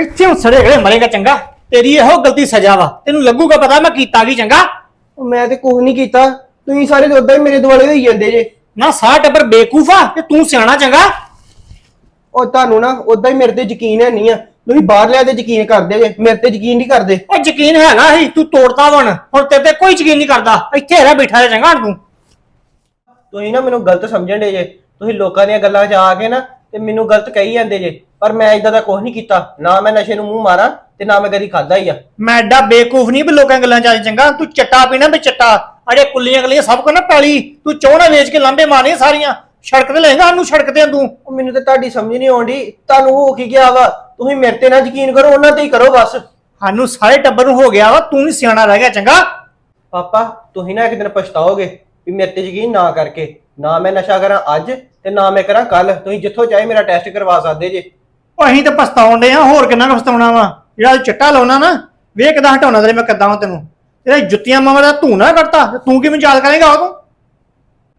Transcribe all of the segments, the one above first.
ਇੱਥੇ ਹੁਣ ਸੜੇ ਗਲੇ ਮਰੇਗਾ ਚੰਗਾ। ਤੇਰੀ ਇਹੋ ਗਲਤੀ ਸਜ਼ਾ ਵਾ। ਤੈਨੂੰ ਲੱਗੂਗਾ ਪਤਾ ਮੈਂ ਕੀਤਾ ਕੀ ਚੰਗਾ। ਉਹ ਮੈਂ ਤੇ ਕੁਝ ਨਹੀਂ ਕੀਤਾ। ਤੁਸੀਂ ਸਾਰੇ ਉਦਾਂ ਹੀ ਮੇਰੇ ਦੁਆਲੇ ਹੋਈ ਜਾਂਦੇ ਜੇ। ਨਾ ਸਾਰਾ ਟੱਬਰ ਬੇਕੂਫ ਤੇ ਤੂੰ ਸਿਆਣਾ ਚੰਗਾ। ਉਹ ਤੁਹਾਨੂੰ ਨਾ ਉਦਾਂ ਹੀ ਮੇਰੇ ਤੇ ਯਕੀਨ ਹੈ ਨਹੀਂ ਆ। ਤੁਸੀਂ ਬਾਹਰ ਲਿਆ ਤੇ ਯਕੀਨ ਕਰਦੇ ਜੇ। ਮੇਰੇ ਤੇ ਯਕੀਨ ਨਹੀਂ ਕਰਦੇ। ਉਹ ਯਕੀਨ ਹੈਗਾ ਸੀ ਤੂੰ ਤੋੜਤਾ ਵਣ ਹੁਣ ਤੇਰੇ ਤੇ ਕੋਈ ਯਕੀਨ ਨਹੀਂ ਕਰਦਾ। ਇੱਥੇ ਰਹਿ ਬੈਠਾ ਰਹਿ ਚੰਗਾ ਹੁਣ ਤੂੰ। ਤੁਸੀਂ ਨਾ ਮੈਨੂੰ ਗਲਤ ਸਮਝਣ ਦੇ ਜੇ। ਤੁਸੀਂ ਲੋਕਾਂ ਦੀਆਂ ਗੱਲਾਂ 'ਚ ਆ ਕੇ ਨਾ ਤੇ ਮੈਨੂੰ ਗਲਤ ਕਹੀ ਜਾਂਦੇ ਜੇ ਪਰ ਮੈਂ ਇਦਾਂ ਦਾ ਕੁਝ ਨਹੀਂ ਕੀਤਾ। ਨਾ ਮੈਂ ਨਸ਼ੇ ਨੂੰ ਮੂੰਹ ਮਾਰਾਂ ਤੇ ਨਾ ਮੈਂ ਕਦੀ ਖਾਦਾ ਹੀ ਆ। ਮੈਂ ਐਡਾ ਬੇਕੂਫ ਨਹੀਂ ਵੀ ਲੋਕਾਂ ਗੱਲਾਂ ਚ ਆ ਚੰਗਾ। ਤੂੰ ਚੱਟਾ ਪੀਣਾ ਵੀ ਚੱਟਾ। ਅੜੇ ਕੁੱਲੀਆਂ ਗਲੀਆਂ ਸਭ ਕੋ ਨਾ ਪੈਲੀ। ਤੂੰ ਚੋਣਾ ਵੇਚ ਕੇ ਲਾਂਬੇ ਮਾਰਨੀਆਂ ਸਾਰੀਆਂ। ਸੜਕ ਤੇ ਲੈਂਗਾ ਸਾਨੂੰ ਸੜਕ ਤੇ ਤੂੰ। ਉਹ ਮੈਨੂੰ ਤੇ ਤੁਹਾਡੀ ਸਮਝ ਨਹੀਂ ਆਉਂਦੀ। ਤੁਹਾਨੂੰ ਹੋ ਕੀ ਗਿਆ ਵਾ? ਤੁਸੀਂ ਮੇਰੇ ਤੇ ਨਾ ਯਕੀਨ ਕਰੋ ਉਹਨਾਂ ਤੇ ਹੀ ਕਰੋ ਬਸ। ਸਾਨੂੰ ਸਾਰੇ ਟੱਬਰ ਨੂੰ ਹੋ ਗਿਆ ਵਾ ਤੂੰ ਵੀ ਸਿਆਣਾ ਰਹਿ ਗਿਆ ਚੰਗਾ। ਪਾਪਾ ਤੁਸੀਂ ਨਾ ਇੱਕ ਦਿਨ ਪਛਤਾਓਗੇ ਵੀ ਮੇਰੇ ਤੇ ਯਕੀਨ ਨਾ ਕਰਕੇ। ਨਾ ਮੈਂ ਨਸ਼ਾ ਕਰਾਂ ਅੱਜ ਤੇ ਨਾ ਮੈਂ ਕਰਾਂ ਕੱਲ ਤੁਸੀਂ ਜਿੱਥੋਂ ਚਾਹੇ ਮੇਰਾ ਟੈਸਟ ਕਰਵਾ ਸਕਦੇ ਜੇ। ਉਹ ਅਸੀਂ ਤਾਂ ਪਛਤਾਉਣ ਦੇ ਆ ਹੋਰ ਕਿੰਨਾ ਕੁ ਪਛਤਾਉਣਾ ਵਾ? ਜਿਹੜਾ ਤੂੰ ਚਿੱਟਾ ਲਾਉਣਾ ਨਾ ਵੇਖ ਕਿਦਾਂ ਹਟਾਉਣਾ ਤੇਰੇ ਮੈਂ ਕਿੱਦਾਂ ਤੈਨੂੰ। ਤੇਰੇ ਜੁੱਤੀਆਂ ਮਾਵਾਂ ਦਾ ਧੂਣਾ ਨਾ ਕਰਤਾ ਤੇ ਤੂੰ ਕਿਵੇਂ ਯਾਦ ਕਰੇਗਾ ਉਹ ਤੂੰ?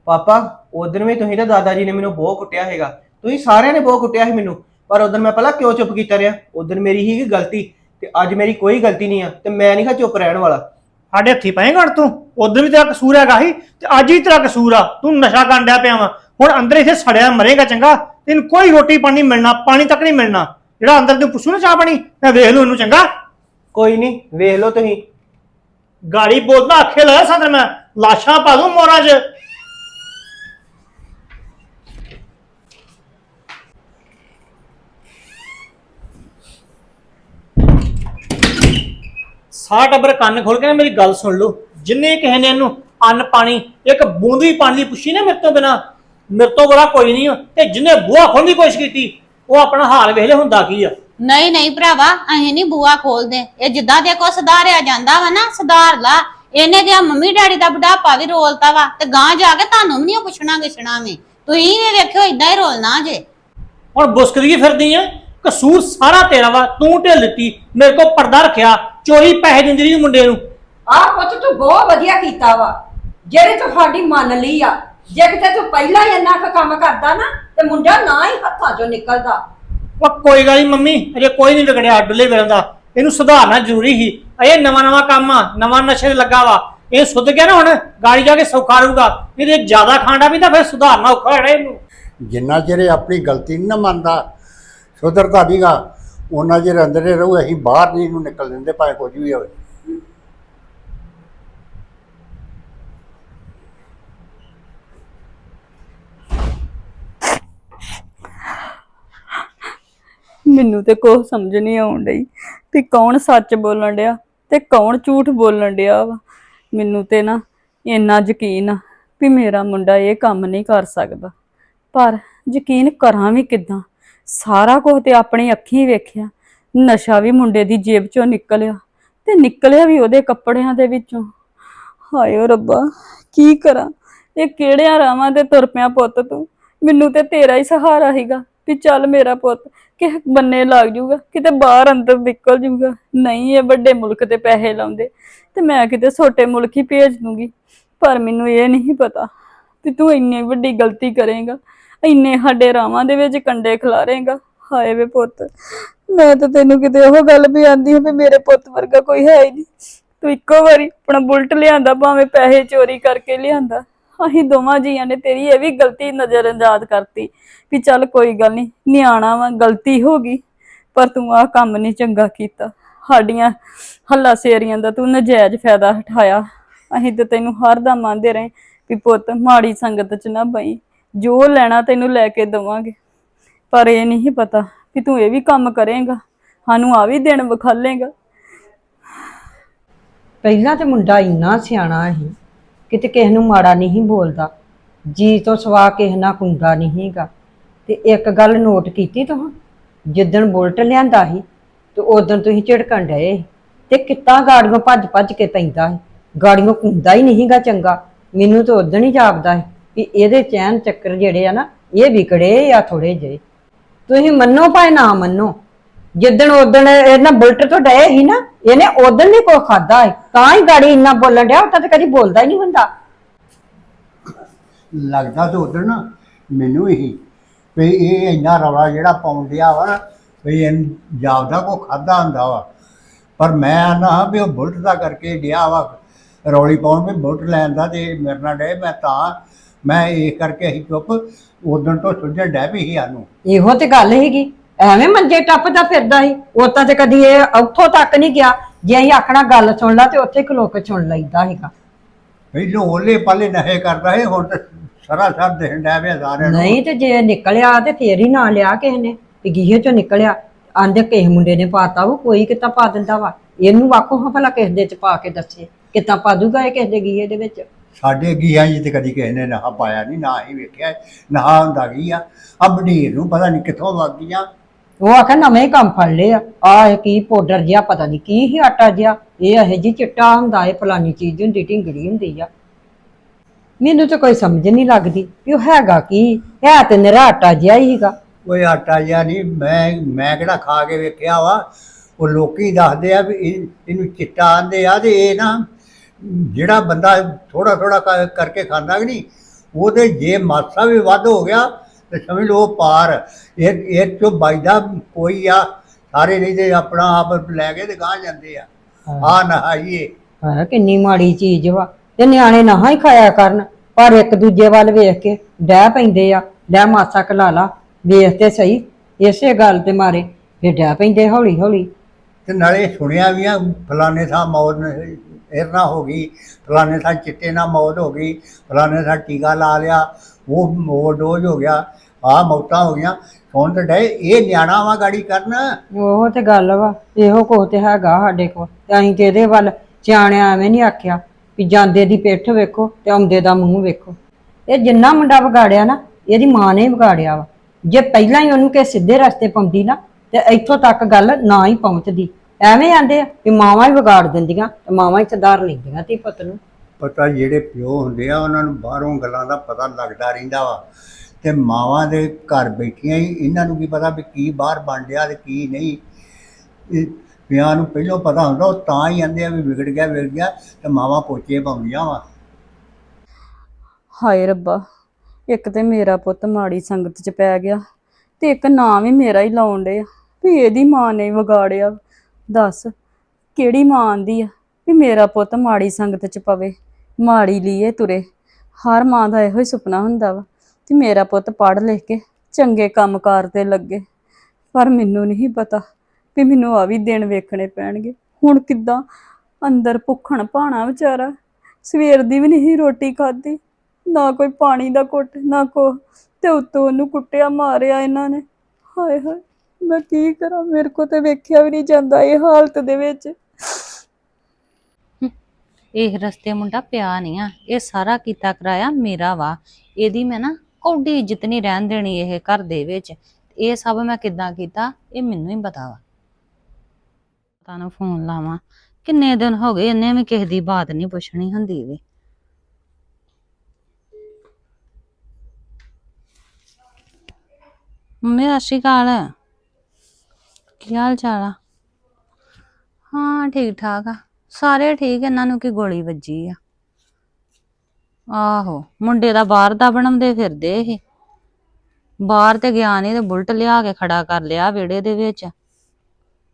ਪਾਪਾ ਉਦੋਂ ਵੀ ਤੁਸੀਂ ਤਾਂ ਦਾਦਾ ਜੀ ਨੇ ਮੈਨੂੰ ਬਹੁਤ ਕੁੱਟਿਆ ਹੈਗਾ ਤੁਸੀਂ ਸਾਰਿਆਂ ਨੇ ਬਹੁਤ ਕੁੱਟਿਆ ਸੀ ਮੈਨੂੰ। ਪਰ ਉਦੋਂ ਮੈਂ ਪਹਿਲਾਂ ਕਿਉਂ ਚੁੱਪ ਕੀਤਾ ਰਿਹਾ? ਉਦੋਂ ਮੇਰੀ ਹੀ ਗਲਤੀ ਤੇ ਅੱਜ ਮੇਰੀ ਕੋਈ ਗਲਤੀ ਨਹੀਂ ਆ ਤੇ ਮੈਂ ਨਹੀਂ ਖਾ ਚੁੱਪ ਰਹਿਣ ਵਾਲਾ। ਸਾਡੇ ਹੱਥੀ ਪਏਗਾ ਹੁਣ ਤੂੰ? ਉਦੋਂ ਵੀ ਤੇਰਾ ਕਸੂਰ ਹੈਗਾ ਸੀ ਤੇ ਅੱਜ ਹੀ ਤੇਰਾ ਕਸੂਰ ਆ। ਤੂੰ ਨਸ਼ਾ ਕਰਨ ਡਿਆ ਪਿਆ ਵਾ। ਹੁਣ ਅੰਦਰ ਇੱਥੇ ਸੜਿਆ ਮਰੇਗਾ ਚੰਗਾ। ਤੈਨੂੰ ਕੋਈ ਰੋਟੀ ਪਾਣੀ ਮਿਲਣਾ ਪਾਣੀ ਤੱਕ ਨਹੀਂ ਮਿਲਣਾ। ਜਿਹੜਾ ਅੰਦਰ ਤੂੰ ਪੁੱਛੂ ਨਾ ਚਾਹ ਪਾਣੀ ਮੈਂ ਵੇਖ ਲੂ ਇਹਨੂੰ ਚੰਗਾ। ਕੋਈ ਨਹੀਂ ਵੇਖ ਲਓ ਤੁਸੀਂ। ਗਾੜੀ ਬੋਲਦਾ ਅੱਖੇ ਲਾਇਆ ਸਾਦਰ ਮੈਂ। ਲਾਸ਼ਾਂ ਪਾ ਦੂੰ ਮੋਰਾਂ 'ਚ। ਸਾਰਾ ਟੱਬਰ ਕੰਨ ਖੋਲ ਕੇ ਨਾ ਮੇਰੀ ਗੱਲ ਸੁਣ ਲਓ। ਜਿੰਨੇ ਕਿਸੇ ਨੇ ਇਹਨੂੰ ਅੰਨ ਪਾਣੀ ਇੱਕ ਬੂੰਦ ਵੀ ਪਾਣੀ ਦੀ ਪੁੱਛੀ ਨਾ ਮੇਰੇ ਤੋਂ ਬਿਨਾ ਮੇਰੇ ਤੋਂ ਬੜਾ ਕੋਈ ਨਹੀਂ ਆ। ਤੇ ਜਿੰਨੇ ਬੂਹਾ ਖੋਲ੍ਹਣ ਦੀ ਕੋਸ਼ਿਸ਼ ਕੀਤੀ ਉਹ ਆਪਣਾ ਹਾਲ ਵੇਖ ਲੈ ਹੁੰਦਾ ਕੀ ਆ। ਨਹੀਂ ਨਹੀਂ ਭਰਾਵਾ ਅਸੀਂ ਨਹੀਂ ਬੂਆ ਖੋਲਦੇ। ਇਹ ਜਿੱਦਾਂ ਦੇ ਕੋ ਸੁਧਾਰਿਆ ਜਾਂਦਾ ਵਾ ਨਾ ਸੁਧਾਰ ਲਾ। ਇਹਨੇ ਤੇ ਮੰਮੀ ਡੈਡੀ ਦਾ ਬੁਢਾਪਾ ਵੀ ਰੋਲਤਾ ਵਾ ਤੇ ਗਾਂ ਜਾ ਕੇ ਤੁਹਾਨੂੰ ਵੀ ਨਹੀਂ ਪੁੱਛਣਾ ਗਿਛਣਾ ਵੀ। ਤੁਸੀਂ ਵੀ ਵੇਖਿਓ ਇਦਾਂ ਹੀ ਰੋਲਣਾ ਜੇ। ਹੁਣ ਬੁਸਕਦੀ ਫਿਰਦੀ ਐ ਕਸੂਰ ਸਾਰਾ ਤੇਰਾ ਵਾ ਤੂੰ ਢਿੱਲ ਦਿੱਤੀ ਮੇਰੇ ਕੋਲ ਪਰਦਾ ਰੱਖਿਆ। ਚੋਰੀ ਪੈਸੇ ਦਿੰਦੀ ਰਹੀ ਮੁੰਡੇ ਨੂੰ। ਆਹ ਪੁੱਤ ਤੂੰ ਬਹੁਤ ਵਧੀਆ ਕੀਤਾ ਵਾ। ਜਿਹੜੀ ਤੂੰ ਸਾਡੀ ਮੰਨ ਲਈ ਆ ਜੇ ਕਿਤੇ ਤੂੰ ਪਹਿਲਾਂ ਹੀ ਇੰਨਾ ਕੁ ਕੰਮ ਕਰਦਾ ਨਾ ਤੇ ਮੁੰਡਾ ਨਾ ਹੀ ਹੱਥਾਂ ਚੋਂ ਨਿਕਲਦਾ। ਉਹ ਕੋਈ ਗੱਲ ਨਹੀਂ ਮੰਮੀ ਅਜੇ ਕੋਈ ਨਹੀਂ ਵਿਗੜਿਆ ਡੁੱਲੇ ਫਿਰਨ ਦਾ। ਇਹਨੂੰ ਸੁਧਾਰਨਾ ਜ਼ਰੂਰੀ ਸੀ। ਇਹ ਨਵਾਂ ਨਵਾਂ ਕੰਮ ਆ ਨਵਾਂ ਨਸ਼ੇ ਲੱਗਾ ਵਾ। ਇਹ ਸੁੱਧ ਗਿਆ ਨਾ ਹੁਣ ਗਾੜੀ ਜਾ ਕੇ ਸੌਖਾ ਰਹੂਗਾ। ਇਹਦੇ ਜ਼ਿਆਦਾ ਖਾਂਡਾ ਵੀ ਤਾਂ ਫਿਰ ਸੁਧਾਰਨਾ ਔਖਾ ਹੋਣਾ ਇਹਨੂੰ। ਜਿੰਨਾ ਚਿਰ ਇਹ ਆਪਣੀ ਗਲਤੀ ਨਹੀਂ ਨਾ ਮੰਨਦਾ ਸੁਧਰਦਾ ਨਹੀਂਗਾ ਉਹਨਾਂ ਚਿਰ ਅੰਦਰ ਹੀ ਰਹੂ, ਅਸੀਂ ਬਾਹਰ ਨਹੀਂ ਇਹਨੂੰ ਨਿਕਲ ਦਿੰਦੇ, ਭਾਵੇਂ ਕੁਝ ਵੀ ਹੋਵੇ। ਮੈਨੂੰ ਤੇ ਕੁਛ ਸਮਝ ਨਹੀਂ ਆਉਣ ਡਈ ਵੀ ਕੌਣ ਸੱਚ ਬੋਲਣ ਡਿਆ ਤੇ ਕੌਣ ਝੂਠ ਬੋਲਣ ਡਿਆ ਵਾ। ਮੈਨੂੰ ਤੇ ਨਾ ਇੰਨਾ ਯਕੀਨ ਆ ਵੀ ਮੇਰਾ ਮੁੰਡਾ ਇਹ ਕੰਮ ਨਹੀਂ ਕਰ ਸਕਦਾ। ਪਰ ਯਕੀਨ ਕਰਾਂ ਵੀ ਕਿਦਾਂ? ਸਾਰਾ ਕੁਝ ਤੇ ਆਪਣੀ ਅੱਖੀਂ ਵੇਖਿਆ। ਨਸ਼ਾ ਵੀ ਮੁੰਡੇ ਦੀ ਜੇਬ ਚੋਂ ਨਿਕਲਿਆ ਤੇ ਨਿਕਲਿਆ ਵੀ ਉਹਦੇ ਕੱਪੜਿਆਂ ਦੇ ਵਿੱਚੋਂ। ਹਾਏ ਓ ਰੱਬਾ, ਕੀ ਕਰਾਂ? ਇਹ ਕਿਹੜਿਆਂ ਰਾਵਾਂ ਤੇ ਤੁਰ ਪਿਆ ਪੁੱਤ ਤੂੰ? ਮੈਨੂੰ ਤੇ ਤੇਰਾ ਹੀ ਸਹਾਰਾ ਹੈਗਾ ਵੀ ਚੱਲ ਮੇਰਾ ਪੁੱਤ ਕਿ ਬੰਨੇ ਲੱਗ ਜੂਗਾ, ਕਿਤੇ ਬਾਹਰ ਅੰਦਰ ਨਿਕਲ ਜੂਗਾ। ਨਹੀਂ, ਇਹ ਵੱਡੇ ਮੁਲਕ ਤੇ ਪੈਸੇ ਲਾਉਂਦੇ ਤੇ ਮੈਂ ਕਿਤੇ ਛੋਟੇ ਮੁਲਕ ਹੀ ਭੇਜ ਦੂੰਗੀ। ਪਰ ਮੈਨੂੰ ਇਹ ਨਹੀਂ ਪਤਾ ਵੀ ਤੂੰ ਇੰਨੀ ਵੱਡੀ ਗਲਤੀ ਕਰੇਗਾ। ਇੰਨੇ ਸਾਡੇ ਰਾਵਾਂ ਦੇ ਵਿੱਚ ਕੰਡੇ ਖਿਲਾਰੇਗਾ। ਹਾਏ ਵੇ ਪੁੱਤ, ਮੈਂ ਤਾਂ ਤੈਨੂੰ ਕਿਤੇ ਉਹ ਗੱਲ ਵੀ ਆਂਦੀ ਹਾਂ ਵੀ ਮੇਰੇ ਪੁੱਤ ਵਰਗਾ ਕੋਈ ਹੈ ਹੀ ਨਹੀਂ। ਤੂੰ ਇੱਕੋ ਵਾਰੀ ਆਪਣਾ ਬੁਲਟ ਲਿਆਂਦਾ, ਭਾਵੇਂ ਪੈਸੇ ਚੋਰੀ ਕਰਕੇ ਲਿਆਂਦਾ। ਅਸੀਂ ਦੋਵਾਂ ਜੀਆਂ ਨੇ ਤੇਰੀ ਇਹ ਵੀ ਗਲਤੀ ਨਜ਼ਰਅੰਦਾਜ਼ ਕਰਤੀ ਵੀ ਚੱਲ ਕੋਈ ਗੱਲ ਨਹੀਂ, ਨਿਆਣਾ ਵਾ, ਗਲਤੀ ਹੋ ਗਈ, ਪਰ ਤੂੰ ਆਹ ਕੰਮ ਨਹੀਂ ਚੰਗਾ ਕੀਤਾ। ਸਾਡੀਆਂ ਹੱਲਾ ਸੇਰੀਆਂ ਦਾ ਤੂੰ ਨਜਾਇਜ਼ ਫਾਇਦਾ ਉਠਾਇਆ ਅਸੀਂ ਤੇ ਤੈਨੂੰ ਹਰ ਦਾ ਮੰਨਦੇ ਰਹੇ ਵੀ ਪੁੱਤ, ਮਾੜੀ ਸੰਗਤ ਚ ਨਾ ਬਈ। ਜੋ ਲੈਣਾ ਤੈਨੂੰ ਲੈ ਕੇ ਦਵਾਂਗੇ। ਪਰ ਇਹ ਨਹੀਂ ਪਤਾ ਵੀ ਤੂੰ ਇਹ ਵੀ ਕੰਮ ਕਰੇਂਗਾ। ਸਾਨੂੰ ਆ ਵੀ ਦਿਨ ਵਿਖਾਲੇਂਗਾ। ਪਹਿਲਾਂ ਤੇ ਮੁੰਡਾ ਇੰਨਾ ਸਿਆਣਾ ਸੀ, ਕਿਤੇ ਕਿਸੇ ਨੂੰ ਮਾੜਾ ਨਹੀਂ ਬੋਲਦਾ। ਜੀ ਤੋਂ ਸਵਾ ਕਿਸੇ ਨਾਲ ਕੁੰਡਾ ਨਹੀਂ ਹੈਗਾ ਤੇ ਇੱਕ ਗੱਲ ਨੋਟ ਕੀਤੀ ਤੂੰ? ਜਿੱਦਣ ਬੁਲਟ ਲਿਆਂਦਾ ਸੀ, ਤੇ ਉਦੋਂ ਤੁਸੀਂ ਝਿੜਕਣ ਡਏ ਸੀ। ਤੇ ਕਿੱਤਾ ਗਾੜੀਆਂ ਭੱਜ ਭੱਜ ਕੇ ਪੈਂਦਾ ਸੀ। ਗਾੜੀਆਂ ਕੁੰਦਾ ਹੀ ਨਹੀਂਗਾ ਚੰਗਾ। ਮੈਨੂੰ ਤਾਂ ਉਦੋਂ ਹੀ ਜਾਪਦਾ ਸੀ। ਵੀ ਇਹਦੇ ਚੈਨ ਚੱਕਰ ਜਿਹੜੇ ਆ ਨਾ, ਇਹ ਵਿਕੜੇ ਆ ਥੋੜੇ ਜਿਹੇ। ਤੁਸੀਂ ਮੰਨੋ ਭਾਵੇਂ ਨਾ ਮੰਨੋ। ਜਿੱਦਣ ਉਦਣ ਇਹਨਾਂ ਬੁਲਟ ਤੋਂ ਡਏ ਸੀ ਨਾ, ਇਹਨੇ ਉਦੋਂ ਨਹੀਂ ਕੋ ਖਾਦਾ ਤਾਂ ਹੀ ਗਾੜੀ ਇੰਨਾ ਬੋਲਣ ਡਿਆ ਉਹ ਤਾਂ ਕਦੀ ਬੋਲਦਾ ਹੀ ਨਹੀਂ ਹੁੰਦਾ। ਲੱਗਦਾ ਤਾਂ ਉਧਰ ਨਾ, ਮੈਨੂੰ ਹੀ ਵੀ ਇਹ ਇੰਨਾ ਰੌਲਾ ਜਿਹੜਾ ਪਾਉਣ ਡਿਆ ਵਾ ਨਾ, ਵੀ ਇਹ ਜਾਪਦਾ ਕੋ ਖਾਦਾ ਹੁੰਦਾ ਵਾ। ਪਰ ਮੈਂ ਨਾ ਵੀ ਉਹ ਬੁਲਟ ਦਾ ਕਰਕੇ ਡਿਆ ਵਾ, ਰੌਲੀ ਪਾਉਣ ਵੀ ਬੁਲਟ ਲੈਣ ਦਾ ਤੇ ਮੇਰੇ ਨਾਲ ਡੇ ਮੈਂ ਤਾਂ ਮੈਂ ਇਹ ਕਰਕੇ ਅਸੀਂ ਚੁੱਪ ਉਦੋਂ ਤੋਂ ਸੁਝਣ ਡੈ ਵੀ ਸੀ ਸਾਨੂੰ। ਇਹੋ ਤੇ ਗੱਲ ਹੈਗੀ ਐਵੇਂ ਮੰਜੇ ਟੱਪਦਾ ਫਿਰਦਾ ਸੀ। ਉਹ ਤਾਂ ਤੇ ਕਦੀ ਇਹ ਉੱਥੋਂ ਤੱਕ ਨਹੀਂ ਗਿਆ। ਜੇ ਅਸੀਂ ਆਖਣਾ ਗੱਲ ਸੁਣ ਲਾ ਤੇ ਉੱਥੇ ਖਲੋ ਕੇ ਸੁਣ ਲਈਦਾ ਹੈਗਾ ਪਹਿਲੋਂ ਓਲੇ ਪਾਲੇ ਨਹੇ ਕਰਦਾ ਹੈ ਹੁਣ ਤੇ ਸਾਰਾ ਸਾਰ ਦੇਣ ਡੈ ਪਿਆ ਸਾਰਿਆਂ ਨੂੰ। ਨਹੀਂ ਤੇ ਜੇ ਨਿਕਲਿਆ ਤੇ ਫੇਰ ਹੀ ਨਾ ਲਿਆ ਕਿਸੇ ਨੇ। ਵੀ ਗੀਹੇ ਚੋਂ ਨਿਕਲਿਆ। ਆਂਦੇ ਕਿਸੇ ਮੁੰਡੇ ਨੇ ਪਾਤਾ ਉਹ ਕੋਈ ਕਿਤਾ ਪਾ ਦਿੰਦਾ ਵਾ? ਇਹਨੂੰ ਆਖੋ ਹਾਂ ਭਲਾ ਕਿਸ ਦੇ ਚ ਪਾ ਕੇ ਦੱਸੇ। ਕਿਤਾ ਪਾ ਦੂਗਾ ਇਹ ਕਿਸੇ ਦੇ ਗੀਹੇ ਦੇ ਵਿੱਚ? ਸਾਡੇ ਗੀਆਂ ਜੀ ਤੇ ਕਦੀ ਕਿਸੇ ਨੇ ਨਾ ਪਾਇਆ ਨਹੀਂ ਨਾ ਹੀ ਵੇਖਿਆ ਨਾ ਹੁੰਦਾ ਕੀ ਆ? ਆ ਬਡੀਰ ਨੂੰ ਪਤਾ ਨਹੀਂ ਕਿੱਥੋਂ ਵਗ ਗਈਆਂ ਉਹ ਆਖਿਆ ਨਵੇਂ ਹੀ ਕੰਮ ਫੜ ਲਏ ਆ ਇਹ ਕੀ ਪਾਊਡਰ ਜਿਹਾ ਪਤਾ ਨਹੀਂ ਕੀ ਹੀ ਆਟਾ ਜਿਹਾ। ਇਹ ਇਹ ਜੀ ਚਿੱਟਾ ਹੁੰਦਾ ਇਹ ਫਲਾਨੀ ਚੀਜ਼ ਹੁੰਦੀ ਢਿੰਗੜੀ ਹੁੰਦੀ ਆ। ਮੈਨੂੰ ਤਾਂ ਕੋਈ ਸਮਝ ਨਹੀਂ ਲੱਗਦੀ ਵੀ ਉਹ ਹੈਗਾ ਕੀ। ਹੈ ਤੇ ਨਿਰਾ ਆਟਾ ਜਿਹਾ ਹੀ ਹੈਗਾ। ਕੋਈ ਆਟਾ ਜਿਹਾ ਨਹੀਂ ਮੈਂ ਮੈਂ ਕਿਹੜਾ ਖਾ ਕੇ ਵੇਖਿਆ ਵਾ? ਉਹ ਲੋਕੀ ਦੱਸਦੇ ਆ ਵੀ ਇਹ- ਇਹਨੂੰ ਚਿੱਟਾ ਆਂਦੇ ਆ ਤੇ ਇਹ ਨਾ ਜਿਹੜਾ ਬੰਦਾ ਥੋੜਾ ਥੋੜਾ ਕਰਕੇ ਖਾਂਦਾ ਕਿ ਨਹੀਂ ਉਹਦੇ ਜੇ ਮਾਸਾ ਵੀ ਵੱਧ ਹੋ ਗਿਆ ਤੇ ਸਮਝ ਲਓ ਪਾਰ। ਇਹ ਇਹ ਚੋਂ ਬਚਦਾ ਕੋਈ ਆ ਸਾਰੇ ਨਹੀਂ ਤੇ ਆਪਣਾ ਆਪ ਲੈ ਕੇ ਤੇ ਗਾਂ ਜਾਂਦੇ ਆ। ਆ ਨਹਾਈਏ। ਹਾਂ ਕਿੰਨੀ ਮਾੜੀ ਚੀਜ਼ ਵਾ। ਤੇ ਨਿਆਣੇ ਨਾ ਹੀ ਖਾਇਆ ਕਰਨ ਪਰ ਇੱਕ ਦੂਜੇ ਵੱਲ ਵੇਖ ਕੇ ਡਹਿ ਪੈਂਦੇ ਆ ਡਹਿ ਮਾਸਾ ਕਲਾ ਲਾ ਵੇਖ ਤੇ ਸਹੀ ਇਸੇ ਗੱਲ ਤੇ ਮਾਰੇ ਫਿਰ ਡਹਿ ਪੈਂਦੇ ਹੌਲੀ ਹੌਲੀ ਤੇ ਨਾਲੇ ਸੁਣਿਆ ਵੀ ਆ, ਫਲਾਣੇ ਥਾਂ ਮੌਤ ਇਰਨਾ ਹੋ ਗਈ, ਫਲਾਣੇ ਥਾਂ ਚਿੱਟੇ ਨਾਲ ਮੌਤ ਹੋ ਗਈ, ਫਲਾਣੇ ਥਾਂ ਟੀਕਾ ਲਾ ਲਿਆ, ਉਹ ਓਵਰਡੋਜ਼ ਹੋ ਗਿਆ, ਆ ਮੌਤਾਂ ਹੋ ਗਈਆਂ। ਹੁਣ ਤੇ ਡੇ ਇਹ ਨਿਆਣਾ ਵਾ ਗਾੜੀ ਕਰਨ। ਉਹ ਤੇ ਗੱਲ ਵਾ, ਇਹੋ ਕੁਛ ਤੇ ਹੈਗਾ ਸਾਡੇ ਕੋਲ, ਤੇ ਅਸੀਂ ਤੇ ਇਹਦੇ ਵੱਲ ਸਿਆਣਿਆਂ ਐਵੇਂ ਨਹੀਂ ਆਖਿਆ, ਵੀ ਜਾਂਦੇ ਦੀ ਪਿੱਠ ਵੇਖੋ ਤੇ ਆਉਂਦੇ ਦਾ ਮੂੰਹ ਵੇਖੋ। ਇਹ ਜਿੰਨਾ ਮੁੰਡਾ ਵਿਗਾੜਿਆ ਨਾ, ਇਹਦੀ ਮਾਂ ਨੇ ਵਿਗਾੜਿਆ ਵਾ। ਜੇ ਪਹਿਲਾਂ ਹੀ ਉਹਨੂੰ ਕਿ ਸਿੱਧੇ ਰਸਤੇ ਪਾਉਂਦੀ ਨਾ, ਤੇ ਇੱਥੋਂ ਤੱਕ ਗੱਲ ਨਾ ਹੀ ਪਹੁੰਚਦੀ। ਐਵੇਂ ਆਂਦੇ ਆ ਵੀ ਮਾਵਾਂ ਹੀ ਵਿਗਾੜ ਦਿੰਦੀਆਂ ਤੇ ਮਾਵਾਂ ਹੀ ਸੁਧਾਰ ਲੈਂਦੀਆਂ ਤੇ ਪੁੱਤ ਨੂੰ। ਪਤਾ ਜਿਹੜੇ ਪਿਓ ਹੁੰਦੇ ਆ ਉਹਨਾਂ ਨੂੰ ਬਾਹਰੋਂ ਗੱਲਾਂ ਦਾ ਪਤਾ ਲੱਗਦਾ ਰਹਿੰਦਾ ਵਾ। ਤੇ ਮਾਵਾਂ ਦੇ ਘਰ ਬੈਠੀਆਂ ਹੀ ਇਹਨਾਂ ਨੂੰ ਕੀ ਪਤਾ ਵੀ ਕੀ ਬਾਹਰ ਬਣ ਰਿਹਾ ਤੇ ਕੀ ਨਹੀਂ। ਇਹ ਪਿਆਂ ਨੂੰ ਪਹਿਲਾਂ ਪਤਾ ਹੁੰਦਾ ਉਹ ਤਾਂ ਹੀ ਆਂਦੇ ਆ ਵੀ ਵਿਗੜ ਗਿਆ ਵਿਗੜ ਗਿਆ ਤੇ ਮਾਵਾਂ ਪੋਚੇ ਪਾਉਂਦੀਆਂ ਵਾ। ਹਾਏ ਰੱਬਾ ਇੱਕ ਤੇ ਮੇਰਾ ਪੁੱਤ ਮਾੜੀ ਸੰਗਤ 'ਚ ਪੈ ਗਿਆ ਤੇ ਇੱਕ ਨਾਂ ਵੀ ਮੇਰਾ ਹੀ ਲਾਉਣ ਡਏ ਆ ਵੀ ਇਹਦੀ ਮਾਂ ਨੇ ਵਿਗਾੜਿਆ। ਦੱਸ, ਕਿਹੜੀ ਮਾਂ ਆਂਦੀ ਆ? ਵੀ ਮੇਰਾ ਪੁੱਤ ਮਾੜੀ ਸੰਗਤ 'ਚ ਪਵੇ, ਮਾੜੀ ਲੀਏ ਤੁਰੇ। ਹਰ ਮਾਂ ਦਾ ਇਹੋ ਹੀ ਸੁਪਨਾ ਹੁੰਦਾ ਵਾ ਕਿ ਮੇਰਾ ਪੁੱਤ ਪੜ੍ਹ ਲਿਖ ਕੇ ਚੰਗੇ ਕੰਮਕਾਰ ਤੇ ਲੱਗੇ। ਪਰ ਮੈਨੂੰ ਨਹੀਂ ਪਤਾ ਵੀ ਮੈਨੂੰ ਆ ਵੀ ਦਿਨ ਵੇਖਣੇ ਪੈਣਗੇ। ਹੁਣ ਕਿੱਦਾਂ ਅੰਦਰ ਭੁੱਖਣ ਭਾਣਾ ਵਿਚਾਰਾ। ਸਵੇਰ ਦੀ ਵੀ ਨਹੀਂ ਰੋਟੀ ਖਾਧੀ, ਨਾ ਕੋਈ ਪਾਣੀ ਦਾ ਘੁੱਟ, ਨਾ ਕੋ ਤੇ ਉੱਤੋਂ ਉਹਨੂੰ ਕੁੱਟਿਆ, ਮਾਰਿਆ ਇਹਨਾਂ ਨੇ। ਹਾਏ ਹਾਏ ਮੈਂ ਕੀ ਕਰਾਂ? ਮੇਰੇ ਕੋ ਤੇ ਵੇਖਿਆ ਵੀ ਨਹੀਂ ਜਾਂਦਾ ਇਹ ਹਾਲਤ ਦੇ ਵਿੱਚ। ਇਹ ਰਸਤੇ ਮੁੰਡਾ ਪਿਆ ਨਹੀਂ ਆ। ਇਹ ਸਾਰਾ ਕੀਤਾ ਕਰਾਇਆ ਮੇਰਾ ਵਾ। ਇਹਦੀ ਮੈਂ ਨਾ ਕੌਡੀ ਇੱਜ਼ਤ ਨਹੀਂ ਰਹਿਣ ਦੇਣੀ ਇਹ ਘਰ ਦੇ ਵਿੱਚ। ਇਹ ਸਭ ਮੈਂ ਕਿੱਦਾਂ ਕੀਤਾ? ਇਹ ਮੈਨੂੰ ਹੀ ਪਤਾ ਵਾ। ਤੁਹਾਨੂੰ ਫੋਨ ਲਾਵਾਂ। ਕਿੰਨੇ ਦਿਨ ਹੋ ਗਏ ਇਹਨੇ ਵੀ ਕਿਸੇ ਦੀ ਬਾਤ ਨਹੀਂ ਪੁੱਛਣੀ ਹੁੰਦੀ ਵੀ। ਮੰਮੀ, ਸਤਿ ਸ਼੍ਰੀ ਅਕਾਲ। ਕੀ ਹਾਲ ਚਾਲ ਆ? ਹਾਂ, ਠੀਕ ਠਾਕ ਆ। ਸਾਰੇ ਠੀਕ, ਇਹਨਾਂ ਨੂੰ ਕੀ ਗੋਲੀ ਵੱਜੀ ਆ? ਆਹੋ, ਮੁੰਡੇ ਦਾ ਬਾਹਰ ਦਾ ਬਣਾਉਂਦੇ ਫਿਰਦੇ ਇਹ। ਬਾਹਰ ਤੇ ਗਿਆ ਨਹੀਂ ਤੇ ਬੁਲਟ ਲਿਆ ਕੇ ਖੜਾ ਕਰ ਲਿਆ ਵਿਹੜੇ ਦੇ ਵਿੱਚ।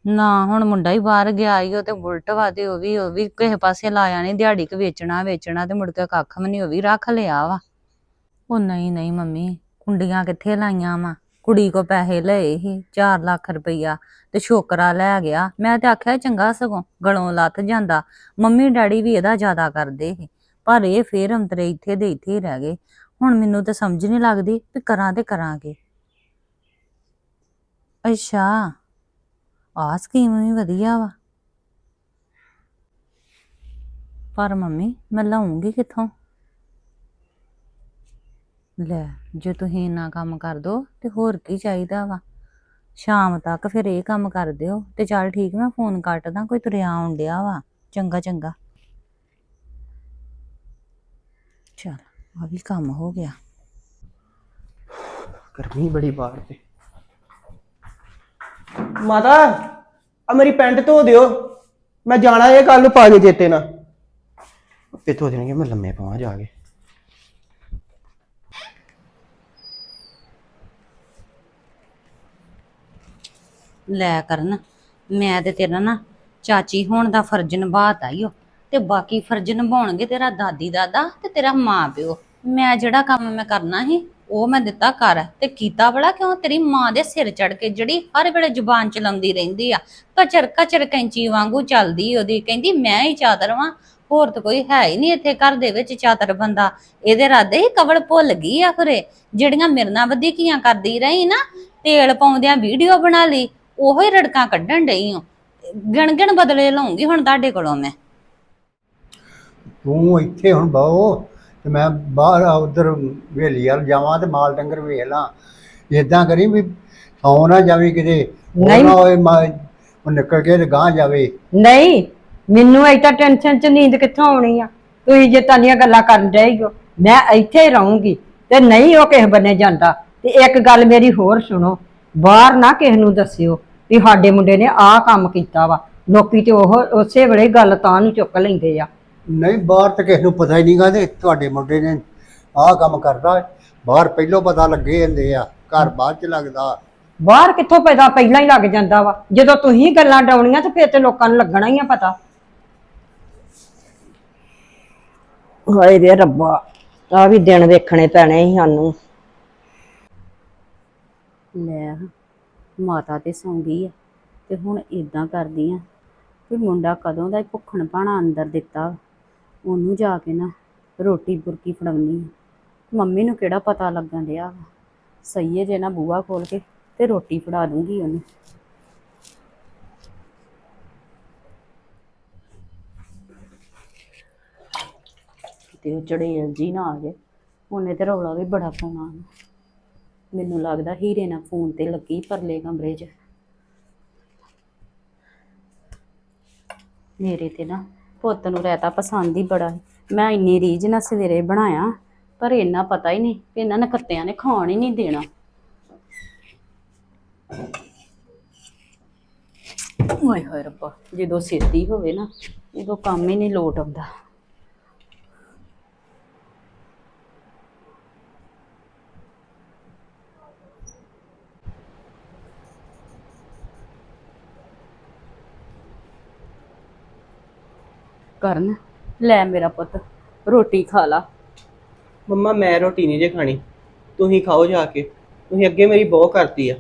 ਨਾ ਹੁਣ ਮੁੰਡਾ ਹੀ ਬਾਹਰ ਗਿਆ ਈ, ਉਹ ਤੇ ਬੁਲਟ ਵਾ ਤੇ ਉਹ ਵੀ ਉਹ ਵੀ ਕਿਸੇ ਪਾਸੇ ਲਾਇਆ ਨਹੀਂ ਦਿਹਾੜੀ ਕ ਵੇਚਣਾ ਵੇਚਣਾ ਤੇ ਮੁੜ ਕੇ ਕੱਖ ਵੀ ਨਹੀਂ ਉਹ ਵੀ ਰੱਖ ਲਿਆ ਵਾ। ਉਹ ਨਹੀਂ ਨਹੀਂ ਮੰਮੀ, ਕੁੰਡੀਆਂ ਕਿੱਥੇ ਲਾਈਆਂ ਵਾ? ਕੁੜੀ ਕੋ ਪੈਸੇ ਲਏ ਸੀ 4 ਲੱਖ ਰੁਪਈਆ ਤੇ ਛੋਕਰਾ ਲੈ ਗਿਆ। ਮੈਂ ਤੇ ਆਖਿਆ, ਚੰਗਾ ਸਗੋਂ, ਗਲੋਂ ਲੱਥ ਜਾਂਦਾ। ਮੰਮੀ ਡੈਡੀ ਵੀ ਇਹਦਾ ਜ਼ਿਆਦਾ ਕਰਦੇ ਸੀ, ਪਰ ਇਹ ਫੇਰ ਅੰਤਰੇ ਇੱਥੇ ਦੇ ਇੱਥੇ ਹੀ ਰਹਿ ਗਏ। ਹੁਣ ਮੈਨੂੰ ਤਾਂ ਸਮਝ ਨਹੀਂ ਲੱਗਦੀ ਵੀ ਕਰਾਂ ਤੇ ਕਰਾਂਗੇ ਅੱਛਾ ਆ ਸਕੀਮ ਵੀ ਵਧੀਆ ਵਾ। ਪਰ ਮੰਮੀ, ਮੈਂ ਲਾਉਂਗੀ ਕਿੱਥੋਂ? ਲੈ ਜੇ ਤੁਸੀਂ ਇੰਨਾ ਕੰਮ ਕਰ ਦੋ ਤੇ ਹੋਰ ਕੀ ਚਾਹੀਦਾ ਵਾ? ਸ਼ਾਮ ਤੱਕ ਫਿਰ ਇਹ ਕੰਮ ਕਰ ਦਿਓ ਤੇ ਚੱਲ ਠੀਕ ਮੈਂ ਫੋਨ ਕੱਟਦਾ ਕੋਈ ਤੁਰਿਆ ਆਉਣ ਡਿਆ ਵਾ। ਚੰਗਾ ਚੰਗਾ। ਚਲ ਆ ਵੀ ਕੰਮ ਹੋ ਗਿਆ। ਗਰਮੀ ਬੜੀ ਬਾਹਰ ਤੇ। ਮਾਤਾ ਆ ਮੇਰੀ ਪੈਂਟ ਧੋ ਦਿਓ। ਮੈਂ ਜਾਣਾ ਇਹ ਕੱਲ ਨੂੰ ਪਾ ਕੇ ਚੇਤੇ ਨਾ ਆਪੇ ਧੋ ਦੇਣਗੇ ਮੈਂ ਲੰਮੇ ਪਾਵਾਂ ਜਾ ਕੇ। ਲੈ ਕਰਨ। ਮੈਂ ਤੇ ਤੇਰਾ ਨਾ ਚਾਚੀ ਹੋਣ ਦਾ ਫਰਜ਼ ਨਿਭਾਤਾ ਈ ਓ। ਤੇ ਬਾਕੀ ਫਰਜ਼ ਨਿਭਾਉਣਗੇ ਤੇਰਾ ਦਾਦੀ ਦਾਦਾ ਤੇ ਤੇਰਾ ਮਾਂ ਪਿਓ। ਮੈਂ ਜਿਹੜਾ ਕੰਮ ਮੈਂ ਕਰਨਾ ਸੀ, ਉਹ ਮੈਂ ਦਿੱਤਾ ਕਰ ਤੇ ਕੀਤਾ ਬੜਾ ਕਿਉਂ? ਤੇਰੀ ਮਾਂ ਦੇ ਸਿਰ ਚੜ ਕੇ ਜਿਹੜੀ ਹਰ ਵੇਲੇ ਜ਼ੁਬਾਨ ਚਲਾਉਂਦੀ ਰਹਿੰਦੀ ਆ। ਕਚਰ ਕਚਰ ਕੈਂਚੀ ਵਾਂਗੂ ਚੱਲਦੀ ਉਹਦੀ। ਕਹਿੰਦੀ, ਮੈਂ ਹੀ ਚਾਦਰ ਵਾਂ। ਹੋਰ ਤਾਂ ਕੋਈ ਹੈ ਹੀ ਨਹੀਂ ਇੱਥੇ ਘਰ ਦੇ ਵਿੱਚ ਚਾਦਰ ਬੰਦਾ। ਇਹਦੇ ਰਾਦੇ ਹੀ ਕਵਲ ਭੁੱਲ ਗਈ ਆ ਖਰੇ ਜਿਹੜੀਆਂ ਮੇਰੇ ਨਾਲ ਵਧੀਕੀਆਂ ਕਰਦੀ ਰਹੀ ਨਾ, ਤੇਲ ਪਾਉਂਦਿਆਂ ਵੀਡੀਓ ਬਣਾ ਲਈ। ਉਹੋ ਹੀ ਰੜਕਾਂ ਕੱਢਣ ਡਈ ਓ। ਗਿਣ ਗਿਣ ਬਦਲੇ ਲਾਉਂਗੀ ਹੁਣ ਤੁਹਾਡੇ ਕੋਲੋਂ ਮੈਂ। ਤੂੰ ਇੱਥੇ ਹੁਣ ਬਹੁ ਤੇ ਮੈਂ ਬਾਹਰ ਉਧਰ ਵੇਲੀ ਵੱਲ ਜਾਵਾਂ ਤੇ ਮਾਲ ਡੰਗਰ ਵੇਖ ਲਾਂ। ਇਦਾਂ ਕਰੀ ਵੀ ਸੌ ਨਾ ਜਾਵੀਂ ਕਿਤੇ ਉਹ ਨਹੀਂ। ਨਾ ਹੋਏ ਮਾ- ਉਹ ਨਿਕਲ ਕੇ ਤੇ ਗਾਂ ਜਾਵੇ। ਨਹੀਂ ਮੈਨੂੰ ਐਤਾ ਟੈਨਸ਼ਨ ਚ ਨੀਂਦ ਕਿੱਥੋਂ ਆਉਣੀ ਆ? ਤੁਸੀਂ ਜੇ ਤਾਨੀਆਂ ਗੱਲਾਂ ਕਰਨ ਡਏ ਹੋ ਮੈਂ ਇੱਥੇ ਹੀ ਰਹੂੰਗੀ ਤੇ ਨਹੀਂ ਉਹ ਕਿਸੇ ਬੰਨੇ ਜਾਂਦਾ। ਤੇ ਇੱਕ ਗੱਲ ਮੇਰੀ ਹੋਰ ਸੁਣੋ ਬਾਹਰ ਨਾ ਕਿਸੇ ਨੂੰ ਦੱਸਿਓ। ਵੀ ਸਾਡੇ ਮੁੰਡੇ ਨੇ ਆਹ ਕੰਮ ਕੀਤਾ ਵਾ। ਲੋਕੀ ਤੇ ਉਹ ਉਸੇ ਵੇਲੇ ਗੱਲ ਤਾਂ ਨੂੰ ਚੁੱਕ ਲੈਂਦੇ ਆ। ਨਹੀਂ ਬਾਹਰ ਤੇ ਕਿਸੇ ਨੂੰ ਪਤਾ ਹੀ ਨਹੀਂਗਾ ਤੇ ਤੁਹਾਡੇ ਮੁੰਡੇ ਨੇ ਆਹ ਕੰਮ ਕਰਦਾ। ਬਾਹਰ ਪਹਿਲੋਂ ਪਤਾ ਲੱਗੇ ਜਾਂਦੇ ਆ ਘਰ ਬਾਅਦ ਚ ਲੱਗਦਾ। ਬਾਹਰ ਕਿੱਥੋਂ ਪੈਦਾ ਪਹਿਲਾਂ ਹੀ ਲੱਗ ਜਾਂਦਾ ਵਾ। ਜਦੋਂ ਤੁਸੀਂ ਗੱਲਾਂ ਡਾਉਣੀਆਂ ਤੇ ਫਿਰ ਤੇ ਲੋਕਾਂ ਨੂੰ ਲੱਗਣਾ ਹੀ ਆ ਪਤਾ। ਹਾਏ ਰੇ ਰੱਬਾ ਆ ਵੀ ਦਿਨ ਵੇਖਣੇ ਪੈਣੇ ਸੀ ਸਾਨੂੰ। ਲੈ ਮਾਤਾ ਤੇ ਸੌਂ ਗਈ ਆ ਤੇ ਹੁਣ ਇਦਾਂ ਕਰਦੀ ਆ ਵੀ ਮੁੰਡਾ ਕਦੋਂ ਦਾ ਹੀ ਭੁੱਖਣ ਭਾਣਾ ਅੰਦਰ ਦਿੱਤਾ ਉਹਨੂੰ ਜਾ ਕੇ ਨਾ ਰੋਟੀ ਬੁਰਕੀ ਫੜਾਉਣੀ ਆ। ਮੰਮੀ ਨੂੰ ਕਿਹੜਾ ਪਤਾ ਲੱਗਣ ਡਿਆ ਵਾ। ਸਹੀ ਹੈ ਜੇ ਨਾ ਬੂਹਾ ਖੋਲ ਕੇ ਤੇ ਰੋਟੀ ਫੜਾ ਦੂੰਗੀ ਉਹਨੂੰ। ਤੇ ਉਹ ਚੜੇਲ ਜੀ ਨਾ ਆ ਜਾਏ ਉਹਨੇ ਤੇ ਰੌਲਾ ਵੀ ਬੜਾ ਪਾਉਣਾ ਮੈਨੂੰ ਲੱਗਦਾ ਹੀਰੇ ਨਾਲ ਫੋਨ ਤੇ ਲੱਗੀ ਪਰਲੇ ਕਮਰੇ 'ਚ। ਮੇਰੇ ਤੇ ਨਾ ਪੁੱਤ ਨੂੰ ਰਹਿਤਾ ਪਸੰਦ ਹੀ ਬੜਾ ਹੈ ਮੈਂ ਇੰਨੀ ਰੀਝ ਨਾਲ ਸਵੇਰੇ ਬਣਾਇਆ, ਪਰ ਇੰਨਾ ਪਤਾ ਹੀ ਨਹੀਂ ਕਿ ਇਹਨਾਂ ਨਕੱਤਿਆਂ ਨੇ ਖਾਣ ਹੀ ਨਹੀਂ ਦੇਣਾ। ਓਏ ਹੋਏ ਰੱਬਾ, ਜਦੋਂ ਸਿੱਧੀ ਹੋਵੇ ਨਾ, ਉਦੋਂ ਕੰਮ ਹੀ ਨਹੀਂ ਲੋਟ ਆਉਂਦਾ। ਕਰਨ। ਲੈ ਮੇਰਾ ਪੁੱਤ ਰੋਟੀ ਖਾ ਲਾ। ਮੰਮਾ ਮੈਂ ਰੋਟੀ ਨਹੀਂ ਜੇ ਖਾਣੀ। ਤੁਸੀਂ ਖਾਓ ਜਾ ਕੇ। ਤੁਸੀਂ ਅੱਗੇ ਮੇਰੀ ਬਹੁਤ ਕਰਤੀ ਆ।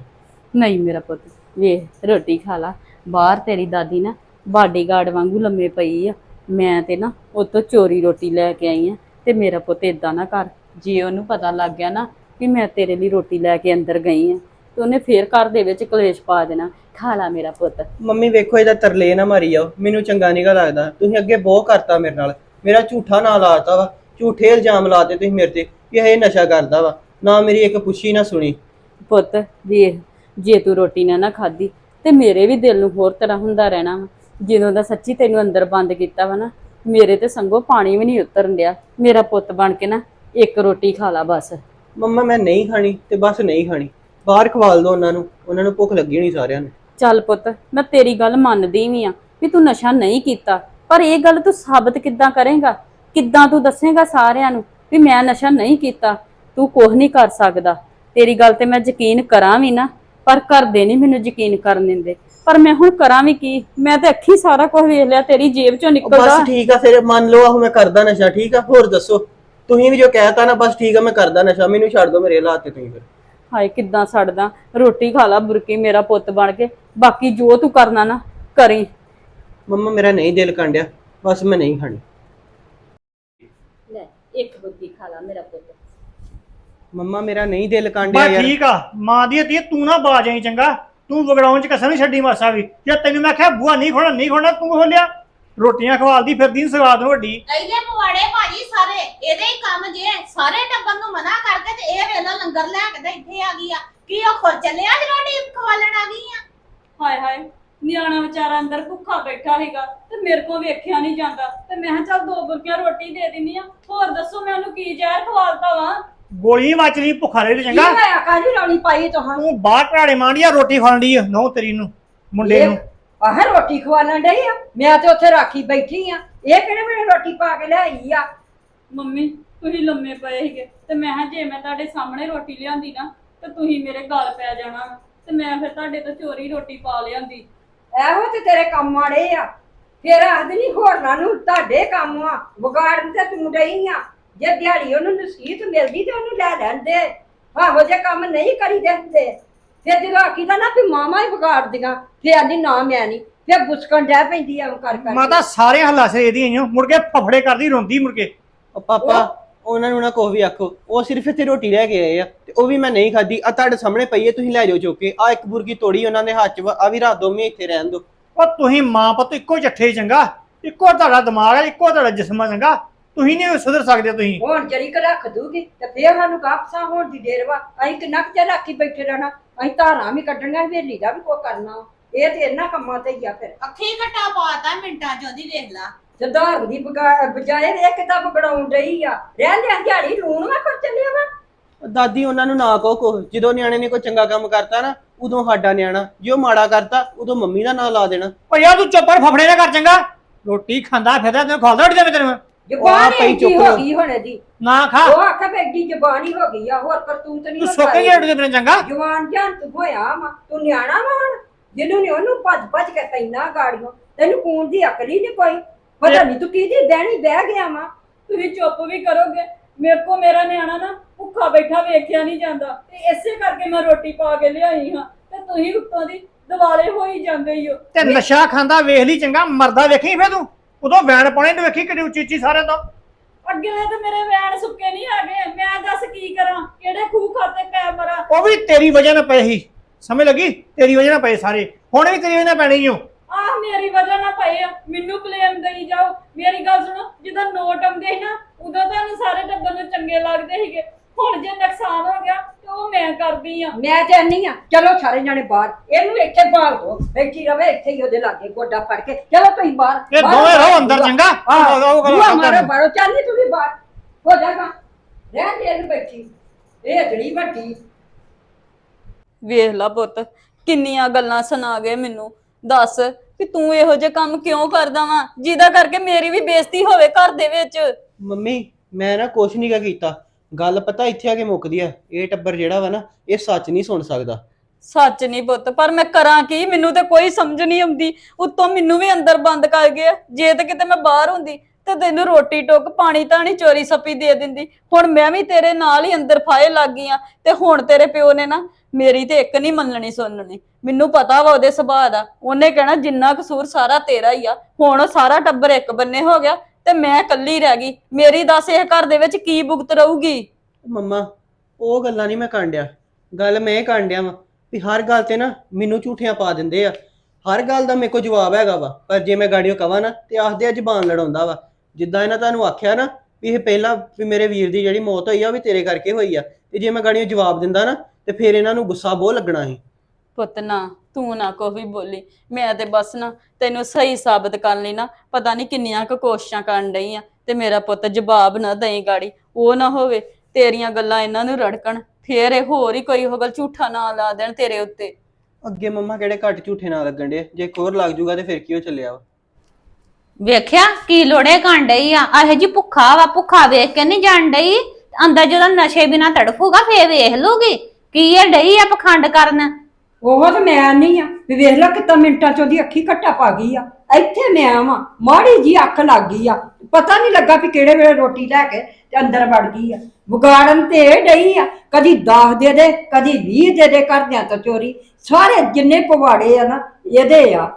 ਨਹੀਂ ਮੇਰਾ ਪੁੱਤ ਵੇਖ ਰੋਟੀ ਖਾ ਲਾ। ਬਾਹਰ ਤੇਰੀ ਦਾਦੀ ਨਾ ਬਾਡੀਗਾਰਡ ਵਾਂਗੂ ਲੰਮੇ ਪਈ ਆ। ਮੈਂ ਤੇ ਨਾ ਉਤੋਂ ਚੋਰੀ ਰੋਟੀ ਲੈ ਕੇ ਆਈ ਆ। ਤੇ ਮੇਰਾ ਪੁੱਤ ਇਦਾਂ ਨਾ ਕਰ। ਜੇ ਉਹਨੂੰ ਪਤਾ ਲੱਗ ਗਿਆ ਨਾ ਕਿ ਮੈਂ ਤੇਰੇ ਲਈ ਰੋਟੀ ਲੈ ਕੇ ਅੰਦਰ ਗਈ ਆ ਤੇ ਉਹਨੇ ਫੇਰ ਘਰ ਦੇ ਵਿੱਚ ਕਲੇਸ਼ ਪਾ ਦੇਣਾ। ਖਾ ਲਾ ਮੇਰਾ ਪੁੱਤ। ਮੰਮੀ ਵੇਖੋ ਇਹਦਾ ਤਰਲੇ ਨਾ ਮਾਰੀ ਜਾਓ। ਮੈਨੂੰ ਚੰਗਾ ਨਿਗਾ ਲੱਗਦਾ। ਤੁਸੀਂ ਅੱਗੇ ਬਹੁਤ ਕਰਤਾ ਮੇਰੇ ਨਾਲ। ਮੇਰਾ ਝੂਠਾ ਨਾਂ ਲਾਤਾ ਵਾ। ਝੂਠੇ ਇਲਜ਼ਾਮ ਲਾਤੇ ਤੁਸੀਂ ਮੇਰੇ ਤੇ ਕਿ ਇਹ ਨਸ਼ਾ ਕਰਦਾ ਵਾ। ਨਾ ਮੇਰੀ ਇੱਕ ਪੁੱਛੀ ਨਾ ਸੁਣੀ। ਪੁੱਤ ਵੇਖ ਜੇ ਤੂੰ ਰੋਟੀ ਨਾ ਨਾ ਖਾਦੀ ਤੇ ਮੇਰੇ ਵੀ ਦਿਲ ਨੂੰ ਹੋਰ ਤਰ੍ਹਾਂ ਹੁੰਦਾ ਰਹਿਣਾ ਵਾ। ਜਦੋਂ ਦਾ ਸੱਚੀ ਤੈਨੂੰ ਅੰਦਰ ਬੰਦ ਕੀਤਾ ਵਾ ਨਾ ਮੇਰੇ ਤੇ ਸੰਗੋ ਪਾਣੀ ਵੀ ਨਹੀਂ ਉਤਰਨ ਡਿਆ। ਮੇਰਾ ਪੁੱਤ ਬਣ ਕੇ ਨਾ ਇੱਕ ਰੋਟੀ ਖਾ ਲਾ ਬਸ। ਮੰਮਾ ਮੈਂ ਨਹੀਂ ਖਾਣੀ ਤੇ ਬਸ ਨਹੀਂ ਖਾਣੀ। ਬਾਹਰ ਖਵਾਲ ਦੋ ਉਹਨਾਂ ਨੂੰ ਉਹਨਾਂ ਨੂੰ ਭੁੱਖ ਲੱਗੀ ਹੋਣੀ ਸਾਰਿਆਂ ਨੂੰ। ਚੱਲ ਪੁੱਤ ਮੈਂ ਤੇਰੀ ਗੱਲ ਮੰਨਦੀ ਵੀ ਆ ਵੀ ਤੂੰ ਨਸ਼ਾ ਨਹੀਂ ਕੀਤਾ ਪਰ ਇਹ ਗੱਲ ਤੂੰ ਸਾਬਤ ਕਿੱਦਾਂ ਕਰੇਂਗਾ? ਕਿੱਦਾਂ ਤੂੰ ਦੱਸੇਂਗਾ ਸਾਰਿਆਂ ਨੂੰ ਵੀ ਮੈਂ ਨਸ਼ਾ ਨਹੀਂ ਕੀਤਾ? ਤੂੰ ਕੁਝ ਨਹੀਂ ਕਰ ਸਕਦਾ। ਤੇਰੀ ਗੱਲ ਤੇ ਮੈਂ ਯਕੀਨ ਕਰਾਂ ਵੀ ਨਾ ਪਰ ਘਰਦੇ ਨਹੀਂ ਮੈਨੂੰ ਯਕੀਨ ਕਰਨ ਦਿੰਦੇ। ਪਰ ਮੈਂ ਹੁਣ ਕਰਾਂ ਵੀ ਕੀ? ਮੈਂ ਤੇ ਅੱਖੀ ਸਾਰਾ ਕੁਝ ਵੇਖ ਲਿਆ ਤੇਰੀ ਜੇਬ ਚੋਂ ਉਹ ਨਿਕਲਦਾ। ਬਸ ਠੀਕ ਆ ਫਿਰ ਮੰਨ ਲਓ ਆਹੋ ਮੈਂ ਕਰਦਾ ਨਸ਼ਾ ਠੀਕ ਆ? ਹੋਰ ਦੱਸੋ। ਤੁਸੀਂ ਵੀ ਜੋ ਕਹਿਤਾ ਨਾ ਬਸ ਠੀਕ ਆ ਮੈਂ ਕਰਦਾ ਨਸ਼ਾ ਮੈਨੂੰ ਛੱਡ ਦਿਓ ਮੇਰੇ ਹਾਲਾਤ ਤੇ ਤੁਸੀਂ ਫਿਰ। ਹਾਏ ਕਿੱਦਾਂ ਛੱਡਦਾ ਰੋਟੀ ਖਾ ਲਾ ਬੁਰਕੀ ਮੇਰਾ ਪੁੱਤ ਬਣ ਕੇ। ਬਾਕੀ ਜੋ ਤੂੰ ਕਰਨਾ ਨਾ ਕਰੀ। ਮੰਮਾ ਮੇਰਾ ਨਹੀਂ ਦਿਲ ਕੰਡਿਆ ਬਸ ਮੈਂ ਨਹੀਂ ਖਾਣੀ। ਲੈ ਇੱਕ ਬੁਰਕੀ ਖਾ ਲਾ ਮੇਰਾ ਪੁੱਤ। ਮੰਮਾ ਮੇਰਾ ਨਹੀਂ ਦਿਲ ਕਾਂਡਿਆ ਯਾਰ। ਠੀਕ ਆ ਮਾਂ ਦੀ ਧੀ ਤੂੰ ਨਾ ਬਾਜ ਆਈ ਚੰਗਾ। ਤੂੰ ਵਿਗੜਾਉਣ ਚ ਕਸਰ ਨਹੀਂ ਛੱਡੀ ਮਾਸਾ ਵੀ। ਜੇ ਤੈਨੂੰ ਮੈਂ ਆਖਿਆ ਬੂਆ ਨਹੀਂ ਖੋਣਾ ਨਹੀਂ ਖੋਣਾ ਤੂੰ ਖੋਲਿਆ। ਰੋਟੀਆਂ ਖਵਾਲਦੀ ਫਿਰਦੀ ਨੀ ਸਵਾਦ ਵੱਡੀ। ਇਹਦੇ ਪਵਾੜੇ ਭਾਜੀ ਸਾਰੇ ਇਹਦੇ ਹੀ ਕੰਮ ਜੇ ਸਾਰੇ ਟੱਬਰ ਨੂੰ ਮਨਾ ਕਰਕੇ ਤੇ ਇਹ ਵੇਲਾ ਲੰਗਰ ਲੈ ਕੇ ਤੇ ਇੱਥੇ ਆ ਗਈ ਆ। ਕੀ ਉਹ ਖੁਦ ਚੱਲਿਆ ਜੀ ਰੋਟੀ ਖਵਾਲਣ ਆ ਗਈ ਆ? ਹਾਏ ਹਾਏ ਨਿਆਣਾ ਵਿਚਾਰਾ ਅੰਦਰ ਭੁੱਖਾ ਬੈਠਾ ਹੈਗਾ ਤੇ ਮੇਰੇ ਕੋਲ ਵੇਖਿਆ ਨਹੀਂ ਜਾਂਦਾ। ਤੇ ਮੈਂ ਕਿਹਾ ਚੱਲ ਦੋ ਬੁਰਕੀਆਂ ਰੋਟੀ ਦੇ ਦਿੰਨੀ ਆ। ਹੋਰ ਦੱਸੋ ਮੈਂ ਉਹਨੂੰ ਕੀ ਜ਼ਹਿਰ ਖਵਾਲਤਾ ਵਾ? ਗੋਲੀ ਮੱਚ ਲਈ ਭੁੱਖਾ ਰਹੇ ਤੇ ਕੀ ਚੰਗਾ। ਹੋਇਆ? ਕਾਹਦੀ ਰੌਲੀ ਪਾਈ ਤੁਹਾਨੂੰ ਤੂੰ ਬਾਹਰ ਘਰਾੜੇ ਮਾਂਡੀਆ ਰੋਟੀ ਖਾਣ ਦੀ ਨੋ ਤੇਰੀ ਨੂੰ ਮੁੰਡੇ ਨੂੰ। ਆਹ ਰੋਟੀ ਖਵਾਉਣ ਡਈ ਆ। ਮੈਂ ਤੇ ਉੱਥੇ ਰਾਖੀ ਬੈਠੀ ਆ। ਇਹ ਕਿਹੜੇ ਵੇਲੇ ਰੋਟੀ ਪਾ ਕੇ ਲਿਆਈ ਆ? ਮੰਮੀ ਤੁਸੀਂ ਲੰਮੇ ਪਏ ਸੀਗੇ। ਤੇ ਮੈਂ ਕਿਹਾ ਜੇ ਮੈਂ ਤੁਹਾਡੇ ਸਾਹਮਣੇ ਰੋਟੀ ਲਿਆਂਦੀ ਨਾ ਤੇ ਤੁਸੀਂ ਮੇਰੇ ਗਲ ਪੈ ਜਾਣਾ। ਤੇ ਮੈਂ ਫਿਰ ਤੁਹਾਡੇ ਤੋਂ ਚੋਰੀ ਰੋਟੀ ਪਾ ਲਿਆਂਦੀ। ਇਹੋ ਤੇ ਤੇਰੇ ਕੰਮ ਮਾੜੇ ਆ। ਫਿਰ ਆਖਦੇ ਨਹੀਂ ਹੋਰਨਾਂ ਨੂੰ ਤੁਹਾਡੇ ਕੰਮ ਆ। ਵਿਗਾੜਨ ਤੇ ਤੂੰ ਡਈ ਆ। ਜੇ ਦਿਹਾੜੀ ਉਹਨੂੰ ਨਸੀਹਤ ਮਿਲਦੀ ਤੇ ਉਹਨੂੰ ਲੈ ਲੈਂਦੇ। ਆਹੋ ਜੇ ਕੰਮ ਨਹੀਂ ਕਰੀ ਦਿੰਦੇ। ਫਿਰ ਜਦੋਂ ਆਖੀਦਾ ਨਾ ਵੀ ਮਾਮਾ ਹੀ ਵਿਗਾੜਦੀਆਂ ਫਿਰ ਆਂਦੀ ਨਾ ਮੈਂ ਨਹੀਂ। ਫਿਰ ਬੁਸਕਣ ਡੈ ਪੈਂਦੀ ਆ ਉਹ ਕਰ ਕਰ ਮਾਤਾ ਸਾਰੇ ਹੱਲਾ ਸੇ ਇਹਦੀ ਆਈਓ ਮੁੜ ਕੇ ਫਫੜੇ ਕਰਦੀ ਰੋਂਦੀ ਮੁੜ ਕੇ। ਉਹ ਪਾਪਾ ਉਹਨਾਂ ਨੂੰ ਨਾ ਕੁਛ ਵੀ ਆਖੋ। ਉਹ ਸਿਰਫ ਇੱਥੇ ਰੋਟੀ ਲੈ ਕੇ ਆਏ ਆ ਤੇ ਉਹ ਵੀ ਮੈਂ ਨਹੀਂ ਖਾਧੀ। ਆ ਤੁਹਾਡੇ ਸਾਹਮਣੇ ਪਈ ਹੈ ਤੁਸੀਂ ਲੈ ਜਾਓ ਚੁੱਕ। ਕੇ ਆ ਇੱਕ ਬੁਰਗੀ ਤੋੜੀ ਉਹਨਾਂ ਦੇ ਹੱਥ 'ਚ ਆ ਵੀ ਰਾਤ ਦੋਵੇਂ ਇੱਥੇ ਰਹਿਣ ਦੋ ਉਹ ਤੁਸੀਂ ਮਾਂ ਪੁੱਤ ਇੱਕੋ ਜੱਠੇ ਚੰਗਾ। ਇੱਕੋ ਤੁਹਾਡਾ ਦਿਮਾਗ ਹੈ ਇੱਕੋ ਤੁਹਾਡਾ ਜਿਸਮ ਹੈ ਚੰਗਾ। ਤੁਸੀਂ ਨਹੀਂ ਸੁਧਰ ਸਕਦੇ ਤੁਸੀਂ। ਹੁਣ ਜਰੀ ਕ ਰੱਖ ਦੂਗੀ ਤੇ ਫਿਰ ਸਾਨੂੰ ਕਾਪਸਾ ਹੋਣ ਦੀ ਦੇਰ ਵਾ। ਅਸੀਂ ਕਿੰਨਾ ਕੁ ਚਿਰ ਰੱਖੀ ਬੈਠੇ ਰਹਿਣਾ? ਅਸੀਂ ਧਾਰਾਂ ਵੀ ਕੱਢਣੀਆਂ ਹਵੇਲੀ ਦਾ ਵੀ ਕੋ ਕਰਨਾ। ਇਹ ਤੇ ਇਹਨਾਂ ਕੰਮਾਂ ਤੇ ਹੀ ਆ ਫਿਰ। ਅੱਖੀ ਘਟਾ ਪਾਤਾ ਮਿੰਟਾਂ ਚ ਉਹਦੀ ਵੇਖ ਲਾ। ਜਦਾਰ ਦੀ ਬਗਾ- ਬਜਾਏ ਵੇਖ ਕਿਦਾਂ ਬਗੜਾਉਣ ਰਹੀ ਆ। ਰਹਿੰਦੇ ਦਿਹਾੜੀ ਲੂਣ ਮੈਂ ਖਰਚ ਚੱਲਿਆ ਵਾ? ਦਾਦੀ ਉਹਨਾਂ ਨੂੰ ਨਾ ਕਹੋ ਕੁਛ। ਜਦੋਂ ਨਿਆਣੇ ਨੇ ਕੋਈ ਚੰਗਾ ਕੰਮ ਕਰਤਾ ਨਾ ਉਦੋਂ ਸਾਡਾ ਨਿਆਣਾ। ਜੇ ਉਹ ਮਾੜਾ ਕਰਤਾ ਉਦੋਂ ਮੰਮੀ ਦਾ ਨਾਂ ਲਾ ਦੇਣਾ। ਓ ਯਾਰ ਤੂੰ ਚੁੱਪ ਕਰ ਫਫੜੇ ਨਾ ਕਰ ਚੰਗਾ। ਰੋਟੀ ਖਾਂਦਾ ਫਿਰਦਾ ਤੈਨੂੰ ਖਵਾਉਂਦਾ ਰੋਟੀ ਦੇ ਤੈਨੂੰ। ਜ਼ਬਾਨ ਹੀ ਹੋ। ਗਈ ਹੁਣ ਇਹਦੀ। ਨਾ ਖਾ। ਉਹ ਆਖੇ ਵੀ ਐਡੀ ਜ਼ਬਾਨ ਹੀ ਹੋ ਗਈ ਆ ਹੋਰ ਕਰਤੂਤ ਨਹੀਂ ਤੂੰ ਸੁੱਕ ਗਿਆ ਰੋਟੀ ਦੇ ਬਿਨਾਂ ਚੰਗਾ? ਜਵਾਨ ਜਾਨ ਤੂੰ ਹੋਇਆ ਵਾ ਤੂੰ ਨਿਆਣਾ ਵਾ ਹੁਣ ਜਿਹਨੂੰ ਨੇ ਉਹਨੂੰ ਭੱਜ ਭੱਜ ਕੇ ਪੈਣਾ ਗਾੜੀਆਂ। ਤੈਨੂੰ ਕੂਣ ਦੀ ਅਕਲ ਹੀ ਨਹੀਂ ਕੋਈ। ਪਤਾ ਨਹੀਂ ਤੂੰ ਕਿਹਦੀ ਬਹਿਣੀ ਬਹਿ ਗਿਆ ਵਾ। ਤੁਸੀਂ ਚੁੱਪ ਵੀ ਕਰੋਗੇ। ਮੇਰੇ ਕੋ ਮੇਰਾ ਨਿਆਣਾ ਨਾ ਭੁੱਖਾ ਬੈਠਾ ਵੇਖਿਆ ਨਹੀਂ ਜਾਂਦਾ। ਤੇ ਇਸੇ ਕਰਕੇ ਮੈਂ ਰੋਟੀ ਪਾ ਕੇ ਲਿਆਈ ਹਾਂ। ਤੇ ਤੁਸੀਂ ਉੱਤੋਂ ਦੀ ਦਿਵਾਲੇ ਹੋਈ ਜਾਂਦੇ ਹੀ ਹੋ ਤੇ ਨਸ਼ਾ ਖਾਂਦਾ ਵੇਖ ਲਈ ਚੰਗਾ ਮਰਦਾ ਵੇਖੀ ਫੇ ਤੂੰ। ਉਦੋਂ ਵੈਣ ਪਾਉਣੇ ਨੂੰ ਵੇਖੀ ਕਿੱਡੀ ਉੱਚੀ ਉੱਚੀ ਸਾਰੇ ਤੋਂ। ਅੱਗੇ ਤੇ ਮੇਰੇ ਵੈਣ ਸੁੱਕੇ ਨਹੀਂ ਹੈਗੇ ਮੈਂ ਦੱਸ ਕੀ ਕਰਾਂ? ਕਿਹੜੇ ਖੂਹ ਖਾਤੇ ਪੈ ਮਰਾਂ? ਉਹ ਵੀ ਤੇਰੀ ਵਜ੍ਹਾ ਨਾਲ ਪਏ ਸੀ। ਸਮਝ ਲੱਗੀ? ਤੇਰੀ ਵਜ੍ਹਾ ਨਾਲ ਪਏ ਸਾਰੇ। ਹੁਣ ਵੀ ਤੇਰੀ ਵਜ੍ਹਾ ਨਾਲ ਪੈਣੀ ਓ ਆਹ ਮੇਰੀ ਵਜ੍ਹਾ ਨਾ ਪਏ ਆ। ਮੈਨੂੰ ਬਲੇਮ ਦੇਈ ਜਾਓ। ਮੇਰੀ ਗੱਲ ਸੁਣੋ ਜਦੋਂ ਨੋਟ ਆਉਂਦੇ ਸੀ ਨਾ ਉਦੋਂ ਤੁਹਾਨੂੰ ਸਾਰੇ ਟੱਬਰ ਨੂੰ ਚੰਗੇ ਲੱਗਦੇ ਸੀਗੇ। ਹੁਣ ਜੇ ਨੁਕਸਾਨ ਹੋ ਗਿਆ ਤੇ ਉਹ ਮੈਂ ਕਰਦੀ ਆ। ਮੈਂ ਚਾਹਨੀ ਆ। ਚਲੋ ਸਾਰੇ ਜਾਣੇ ਬਾਹਰ। ਇਹਨੂੰ ਇੱਥੇ ਬਾਹਰ ਦੋ। ਬੈਠੀ ਰਵੇ ਇੱਥੇ ਹੀ ਉਹਦੇ ਲਾਗੇ ਗੋਡਾ ਫੜ ਕੇ। ਚਲੋ ਤੁਸੀਂ ਬਾਹਰ। ਇਹ ਬਾਹਰ ਦੋਵੇਂ ਰਹੋ ਅੰਦਰ ਚੰਗਾ? ਆਹ, ਉਹ- ਬੂਹਾ ਮਾਰੋ ਕਰਨੀ। ਬਾਹਰੋਂ ਚੱਲ ਨੀ ਤੂੰ ਵੀ ਬਾਹਰ। ਹੋ ਜਾਗਾ ਰਹਿਣ ਦੇ ਇਹਨੂੰ ਬੈਠੀ। ਇਹ ਜੜੀ ਵੱਡੀ। ਵੇਖ ਲਾ ਪੁੱਤ ਕਿੰਨੀਆਂ ਗੱਲਾਂ ਸੁਣਾ ਗਏ ਮੈਨੂੰ। ਦੱਸ ਕਿ ਤੂੰ ਇਹੋ ਜਿਹੇ ਕੰਮ ਕਿਉਂ ਕਰਦਾ ਵਾਂ? ਜਿਹਦਾ ਕਰਕੇ ਮੇਰੀ ਵੀ ਬੇਇੱਜ਼ਤੀ ਹੋਵੇ ਘਰ ਦੇ ਵਿੱਚ। ਮੰਮੀ ਮੈਂ ਨਾ ਕੁਛ ਨਹੀਂ ਗਾ ਕੀਤਾ। ਗੱਲ ਪਤਾ ਇੱਥੇ ਆ ਕੇ ਮੁੱਕਦੀ ਆ, ਇਹ ਟੱਬਰ ਜਿਹੜਾ ਵਾ ਨਾ, ਇਹ ਸੱਚ ਨਹੀਂ ਸੁਣ ਸਕਦਾ। ਸੱਚ ਨਹੀਂ ਪੁੱਤ, ਪਰ ਮੈਂ ਕਰਾਂ ਕੀ? ਮੈਨੂੰ ਤੇ ਕੋਈ ਸਮਝ ਨਹੀਂ ਆਉਂਦੀ। ਉੱਤੋਂ ਮੈਨੂੰ ਵੀ ਅੰਦਰ ਬੰਦ ਕਰ ਗਏ ਜੇ ਤੇ ਕਿਤੇ ਮੈਂ ਬਾਹਰ ਹੁੰਦੀ, ਤੇ ਤੈਨੂੰ ਰੋਟੀ ਟੁੱਕ, ਪਾਣੀ ਤਾਣੀ ਚੋਰੀ ਸੱਪੀ ਦੇ ਦਿੰਦੀ। ਹੁਣ ਮੈਂ ਵੀ ਤੇਰੇ ਨਾਲ ਹੀ ਅੰਦਰ ਫਾਏ ਲੱਗ ਗਈ ਆ, ਤੇ ਹੁਣ ਤੇਰੇ ਪਿਓ ਨੇ ਨਾ ਮੇਰੀ ਤੇ ਇੱਕ ਨਹੀਂ ਮੰਨਣੀ ਸੁਣਨੀ। ਮੈਨੂੰ ਪਤਾ ਵਾ ਉਹਦੇ ਸੁਭਾਅ ਦਾ। ਉਹਨੇ ਕਹਿਣਾ, ਜਿੰਨਾ ਕਸੂਰ ਸਾਰਾ ਤੇਰਾ ਹੀ ਆ। ਹੁਣ ਉਹ ਸਾਰਾ ਟੱਬਰ ਇੱਕ ਬੰਨੇ ਹੋ ਗਿਆ। ਤੇ ਮੈਂ ਇਕੱਲੀ ਰਹਿ ਗਈ। ਮੇਰੀ ਦੱਸ ਇਹ ਘਰ ਦੇ ਵਿੱਚ ਕੀ ਭੁਗਤ ਰਹੂਗੀ? ਮੰਮਾ, ਉਹ ਗੱਲਾਂ ਨਹੀਂ ਮੈਂ ਕਰਨ ਡਿਆ। ਗੱਲ ਮੈਂ ਇਹ ਕਰਨ ਵਾਂ ਵੀ ਹਰ ਗੱਲ ਤੇ ਨਾ ਮੈਨੂੰ ਝੂਠੀਆਂ ਪਾ ਦਿੰਦੇ ਆ। ਹਰ ਗੱਲ ਦਾ ਮੇਰੇ ਕੋਲ ਜਵਾਬ ਹੈਗਾ ਵਾ, ਪਰ ਜੇ ਮੈਂ ਗਾੜੀਓ ਕਵਾਂ ਨਾ ਤੇ ਆਖਦੇ ਆ ਜ਼ਬਾਨ ਲੜਾਉਂਦਾ ਵਾ। ਜਿੱਦਾਂ ਇਹਨਾਂ ਤੁਹਾਨੂੰ ਆਖਿਆ ਨਾ ਵੀ ਇਹ ਪਹਿਲਾਂ ਵੀ ਮੇਰੇ ਵੀਰ ਦੀ ਜਿਹੜੀ ਮੌਤ ਹੋਈ ਆ, ਉਹ ਵੀ ਤੇਰੇ ਕਰਕੇ ਹੋਈ ਆ। ਤੇ ਜੇ ਮੈਂ ਗਾੜੀਓ ਜਵਾਬ ਦਿੰਦਾ ਨਾ, ਤੇ ਫਿਰ ਇਹਨਾਂ ਨੂੰ ਗੁੱਸਾ ਬਹੁਤ ਲੱਗਣਾ ਸੀ। ਪੁੱਤ ਨਾ ਤੂੰ ਨਾ ਕੋਈ ਵੀ ਬੋਲੀ। ਮੈਂ ਤੇ ਬਸ ਨਾ ਤੈਨੂੰ ਸਹੀ ਸਾਬਤ ਕਰਨ ਲਈ ਨਾ ਪਤਾ ਨਹੀਂ ਕਿੰਨੀਆਂ ਕੁ ਕੋਸ਼ਿਸ਼ਾਂ ਕਰਨ ਡਈ ਆ ਤੇ ਮੇਰਾ ਪੁੱਤ ਜਵਾਬ ਨਾ ਦੇਈ ਗਾੜੀ। ਉਹ ਨਾ ਹੋਵੇ ਤੇਰੀਆਂ ਗੱਲਾਂ ਇਹਨਾਂ ਨੂੰ ਰੜਕਣ ਫੇਰ ਇਹ ਹੋਰ ਹੀ ਕੋਈ ਉਹ ਗੱਲ ਝੂਠਾ ਨਾ ਲਾ ਦੇਣ ਤੇਰੇ ਉੱਤੇ। ਅੱਗੇ ਮੰਮਾ ਕਿਹੜੇ ਘੱਟ ਝੂਠੇ ਨਾ ਲੱਗਣ ਡੇ ਜੇ ਇੱਕ ਹੋਰ ਲੱਗ ਜੂਗਾ ਤੇ ਫਿਰ ਕੀ ਹੋ ਚੱਲਿਆ ਵਾ? ਵੇਖਿਆ ਕੀ ਲੋੜੇ ਕਾਂਡਈ ਆ? ਇਹੋ ਜੀ ਭੁੱਖਾ ਵਾ ਭੁੱਖਾ ਵੇਖ ਕੇ ਨਹੀਂ ਜਾਣ ਡਈ? ਅੰਦਰ ਜਦੋਂ ਨਸ਼ੇ ਬਿਨਾ ਤੜਫੂਗਾ ਫੇਰ ਵੇਖ ਲੂਗੀ। ਕੀ ਇਹ ਡਈ ਆ ਪਖੰਡ ਕਰਨ? ਉਹ ਤਾਂ ਮੈਂ ਨਹੀਂ ਆ। ਵੀ ਵੇਖ ਲੈ ਕਿਤਾ ਮਿੰਟਾਂ ਚ ਉਹਦੀ ਅੱਖੀ ਘੱਟਾ ਪਾ ਗਈ ਆ। ਇੱਥੇ ਮੈਂ ਆਵਾਂ ਮਾੜੀ ਜੀ ਅੱਖ ਲੱਗ ਗਈ ਆ। ਪਤਾ ਨਹੀਂ ਲੱਗਾ ਵੀ ਕਿਹੜੇ ਵੇਲੇ ਰੋਟੀ ਲੈ ਕੇ ਤੇ ਅੰਦਰ ਵੜ ਗਈ ਆ। ਵਿਗਾੜਨ ਤੇ ਡਈ ਆ ਕਦੀ 10 ਦੇ ਦੇ ਕਦੀ 20 ਦੇ ਦੇ ਕਰਦਿਆਂ ਤਾਂ ਚੋਰੀ। ਸਾਰੇ ਜਿੰਨੇ ਪਵਾੜੇ ਆ ਨਾ ਇਹਦੇ ਆ।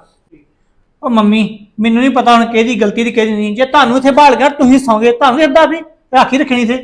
ਉਹ ਮੰਮੀ ਮੈਨੂੰ ਨਹੀਂ ਪਤਾ ਹੁਣ ਕਿਹਦੀ ਗਲਤੀ ਤੇ ਕਿਹਦੀ ਨਹੀਂ। ਜੇ ਤੁਹਾਨੂੰ ਇੱਥੇ ਭਾਲ ਗਿਆ ਤੁਸੀਂ ਸੌਂਗੇ ਤੁਹਾਨੂੰ ਇਦਾਂ ਵੀ ਰਾਖੀ ਰੱਖਣੀ ਤੇ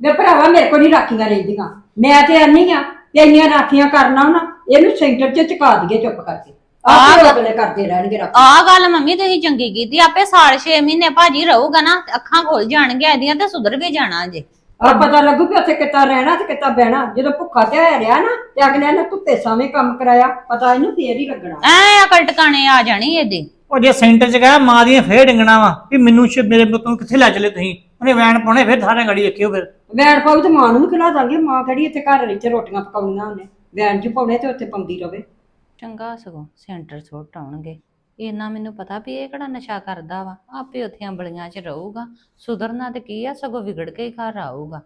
ਵੇ ਭਰਾਵਾ ਮੇਰੇ ਕੋਲ ਨਹੀਂ ਰਾਖੀਆਂ ਰਹਿੰਦੀਆਂ। ਮੈਂ ਤੇ ਆਨੀ ਆ। ਤੇ ਇੰਨੀਆਂ ਰਾਖੀਆਂ ਕਰਨਾ ਨਾ ਇਹਨੂੰ ਸੈਂਟਰ 'ਚ ਚੁਕਾ ਦਈਏ ਚੁੱਪ ਕਰਕੇ। ਆਹ ਅਗਲੇ ਕਰਦੇ ਰਹਿਣਗੇ ਰਾਖੀ। ਆਹ ਗੱਲ ਮੰਮੀ ਤੁਸੀਂ ਚੰਗੀ ਕੀਤੀ ਆਪੇ ਸਾਲ 6 ਮਹੀਨੇ ਭਾਜੀ ਰਹੂਗਾ ਨਾ ਤੇ ਅੱਖਾਂ ਖੁੱਲ ਜਾਣਗੀਆਂ ਇਹਦੀਆਂ ਤੇ ਸੁਧਰ ਵੀ ਜਾਣਾ ਜੇ। ਆ ਪਤਾ ਲੱਗੂ ਕਿ ਉੱਥੇ ਕਿੱਦਾਂ ਰਹਿਣਾ ਤੇ ਕਿੱਦਾਂ ਬਹਿਣਾ। ਜਦੋਂ ਭੁੱਖਾ ਤੇ ਹੋਇਆ ਰਿਹਾ ਨਾ ਤੇ ਅਗਲੇ ਨੇ ਧੁੱਪੇ ਸਾਵੇਂ ਕੰਮ ਕਰਾਇਆ ਪਤਾ ਇਹਨੂੰ ਫੇਰ ਹੀ ਲੱਗਣਾ। ਐ ਅਕਲ ਟਿਕਾਣੇ ਆ ਜਾਣੀ ਇਹਦੀ। ਉਹ ਜੇ ਸੈਂਟਰ 'ਚ ਗਿਆ ਮਾਂ ਦੀਆਂ ਫੇਰ ਡਿੰਗਣਾ ਵਾ ਵੀ ਮੈਨੂੰ ਸ਼ ਮੇਰੇ ਪੁੱਤ ਨੂੰ ਕਿੱਥੇ ਲੈ ਚਲੇ ਤੁਸੀਂ? ਉਹਨੇ ਵੈਨ ਪਾਉਣੇ ਫਿਰ ਸਾਰੇ ਗਾੜੀ ਰੱਖਿਓ ਫਿਰ। ਵੈਣ ਪਾਉ ਤੇ ਮਾਂ ਨੂੰ ਵੀ ਖਿਲਾ ਦਾਂਗੇ, ਮਾਂ ਕਿਹੜੀ ਇੱਥੇ ਘਰ ਵਿੱਚ ਰੋਟੀਆਂ ਪਕਾਉਣੀਆਂ ਉਹਨੇ। ਵੈਣ 'ਚ ਪਾਉਣੇ ਤੇ ਉੱਥੇ ਪਾਉਂਦੀ ਰਵੇ। ਚੰਗਾ ਸਗੋਂ, ਸੈਂਟਰ ਸੁੱਟ ਆਉਣਗੇ। ਇੰਨਾ ਮੈਨੂੰ ਪਤਾ ਵੀ ਇਹ ਕਿਹੜਾ ਨਸ਼ਾ ਕਰਦਾ ਵਾ, ਆਪੇ ਉੱਥੇ ਅੰਬਲੀਆਂ 'ਚ ਰਹੂਗਾ। ਸੁਧਰਨਾ ਤੇ ਕੀ ਆ, ਸਗੋਂ ਵਿਗੜ ਕੇ ਹੀ ਘਰ ਆਊਗਾ।